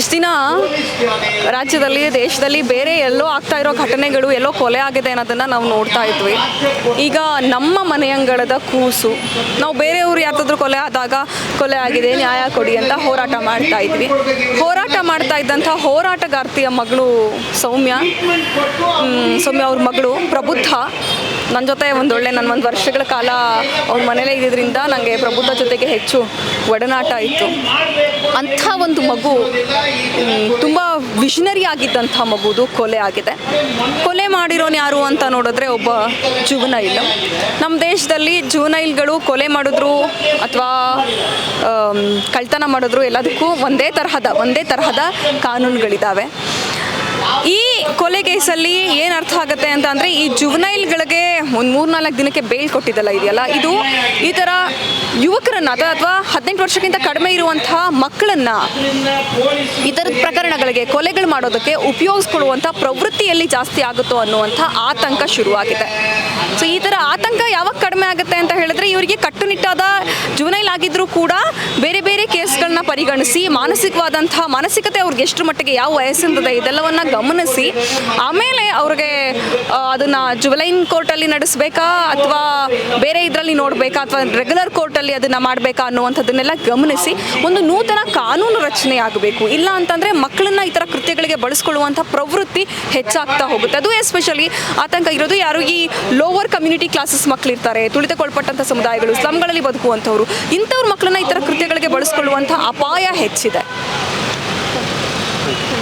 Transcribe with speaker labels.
Speaker 1: ಇಷ್ಟು ದಿನ ರಾಜ್ಯದಲ್ಲಿ, ದೇಶದಲ್ಲಿ ಬೇರೆ ಎಲ್ಲೋ ಆಗ್ತಾ ಇರೋ ಘಟನೆಗಳು ಎಲ್ಲೋ ಕೊಲೆ ಆಗಿದೆ ಅನ್ನೋದನ್ನು ನಾವು ನೋಡ್ತಾ ಇದ್ವಿ. ಈಗ ನಮ್ಮ ಮನೆಯಂಗಳದ ಕೂಸು, ನಾವು ಬೇರೆಯವರು ಯಾರ್ದಾದ್ರೂ ಕೊಲೆ ಆದಾಗ ಕೊಲೆ ಆಗಿದೆ, ನ್ಯಾಯ ಕೊಡಿ ಅಂತ ಹೋರಾಟ ಮಾಡ್ತಾ ಇದ್ವಿ. ಹೋರಾಟ ಮಾಡ್ತಾ ಇದ್ದಂಥ ಹೋರಾಟಗಾರ್ತಿಯ ಮಗಳು ಸೌಮ್ಯ ಸೌಮ್ಯ ಅವ್ರ ಮಗಳು ಪ್ರಬುದ್ಧ. ನನ್ನ ಜೊತೆ ಒಂದೊಳ್ಳೆ ನನ್ನ ಒಂದು ವರ್ಷಗಳ ಕಾಲ ಅವ್ರ ಮನೇಲೇ ಇದ್ದಿದ್ದರಿಂದ ನನಗೆ ಪ್ರಬುದ್ಧ ಜೊತೆಗೆ ಹೆಚ್ಚು ಒಡನಾಟ ಇತ್ತು ಅಂಥ ಒಂದು ಮಗು ತುಂಬ ವಿಷನರಿ ಆಗಿದ್ದಂಥ ಮಗುದು ಕೊಲೆ ಆಗಿದೆ. ಕೊಲೆ ಮಾಡಿರೋನು ಯಾರು ಅಂತ ನೋಡಿದ್ರೆ ಒಬ್ಬ ಜುವನೈಲ್. ನಮ್ಮ ದೇಶದಲ್ಲಿ ಜುವನೈಲ್ಗಳು ಕೊಲೆ ಮಾಡಿದ್ರು ಅಥವಾ ಕಳ್ತನ ಮಾಡಿದ್ರು ಎಲ್ಲದಕ್ಕೂ ಒಂದೇ ತರಹದ ಒಂದೇ ತರಹದ ಕಾನೂನುಗಳಿದ್ದಾವೆ ಈ ಕೊಲೆ ಕೇಸಲ್ಲಿ ಏನು ಅರ್ಥ ಆಗುತ್ತೆ ಅಂತ ಅಂದರೆ ಈ ಜುವನೈಲ್ಗಳಿಗೆ ಒಂದು ಮೂರ್ನಾಲ್ಕು ದಿನಕ್ಕೆ ಬೇಲ್ ಕೊಟ್ಟಿದ್ದಲ್ಲ ಇದೆಯಲ್ಲ? ಇದು ಈ ಥರ ಯುವಕರನ್ನ ಅಥವಾ ಹದಿನೆಂಟು ವರ್ಷಕ್ಕಿಂತ ಕಡಿಮೆ ಇರುವಂತಹ ಮಕ್ಕಳನ್ನ ಈ ಪ್ರಕರಣಗಳಿಗೆ, ಕೊಲೆಗಳು ಮಾಡೋದಕ್ಕೆ ಉಪಯೋಗಿಸ್ಕೊಳ್ಳುವಂಥ ಪ್ರವೃತ್ತಿಯಲ್ಲಿ ಜಾಸ್ತಿ ಆಗುತ್ತೋ ಅನ್ನುವಂಥ ಆತಂಕ ಶುರುವಾಗಿದೆ. ಸೊ ಈ ಥರ ಆತಂಕ ಯಾವಾಗ ಕಡಿಮೆ ಆಗುತ್ತೆ ಅಂತ ಹೇಳಿದ್ರೆ, ಇವರಿಗೆ ಕಟ್ಟುನಿಟ್ಟಾದ ಜುವನೈಲ್ ಆಗಿದ್ರೂ ಕೂಡ ಬೇರೆ ಬೇರೆ ಕೇಸ್ಗಳನ್ನ ಪರಿಗಣಿಸಿ, ಮಾನಸಿಕವಾದಂತಹ ಮಾನಸಿಕತೆ ಅವ್ರಿಗೆ ಎಷ್ಟು ಮಟ್ಟಿಗೆ ಯಾವ ವಯಸ್ಸಿಂದದೆ ಇದೆಲ್ಲವನ್ನ ಗಮನಿಸಿ, ಆಮೇಲೆ ಅವ್ರಿಗೆ ಅದನ್ನ ಜುವೆಲೈನ್ ಕೋರ್ಟ್ ಕೋರ್ಟಲ್ಲಿ ನಡೆಸಬೇಕಾ ಅಥವಾ ಬೇರೆ ಇದರಲ್ಲಿ ನೋಡಬೇಕಾ ಅಥವಾ ರೆಗ್ಯುಲರ್ ಕೋರ್ಟಲ್ಲಿ ಅದನ್ನ ಮಾಡಬೇಕಾ ಅನ್ನುವಂಥದ್ದನ್ನೆಲ್ಲ ಗಮನಿಸಿ ಒಂದು ನೂತನ ಕಾನೂನು ರಚನೆ ಆಗಬೇಕು. ಇಲ್ಲ ಅಂತಂದ್ರೆ ಮಕ್ಕಳನ್ನ ಈ ಥರ ಕೃತ್ಯಗಳಿಗೆ ಬಳಸ್ಕೊಳ್ಳುವಂಥ ಪ್ರವೃತ್ತಿ ಹೆಚ್ಚಾಗ್ತಾ ಹೋಗುತ್ತೆ. ಅದು ಎಸ್ಪೆಷಲಿ ಆತಂಕ ಇರೋದು ಯಾರು ಈ ಲೋವರ್ ಕಮ್ಯುನಿಟಿ ಕ್ಲಾಸಸ್ ಮಕ್ಕಳಿರ್ತಾರೆ ತುಳಿತಕೊಳ್ಪಟ್ಟಂತ ಸಮುದಾಯಗಳು ಸ್ಲಮ್ಗಳಲ್ಲಿ ಬದುಕುವಂಥವ್ರು, ಇಂಥವ್ರ ಮಕ್ಕಳನ್ನ ಈ ಥರ ಕೃತ್ಯಗಳಿಗೆ ಬಳಸ್ಕೊಳ್ಳುವಂಥ ಅಪಾಯ ಹೆಚ್ಚಿದೆ.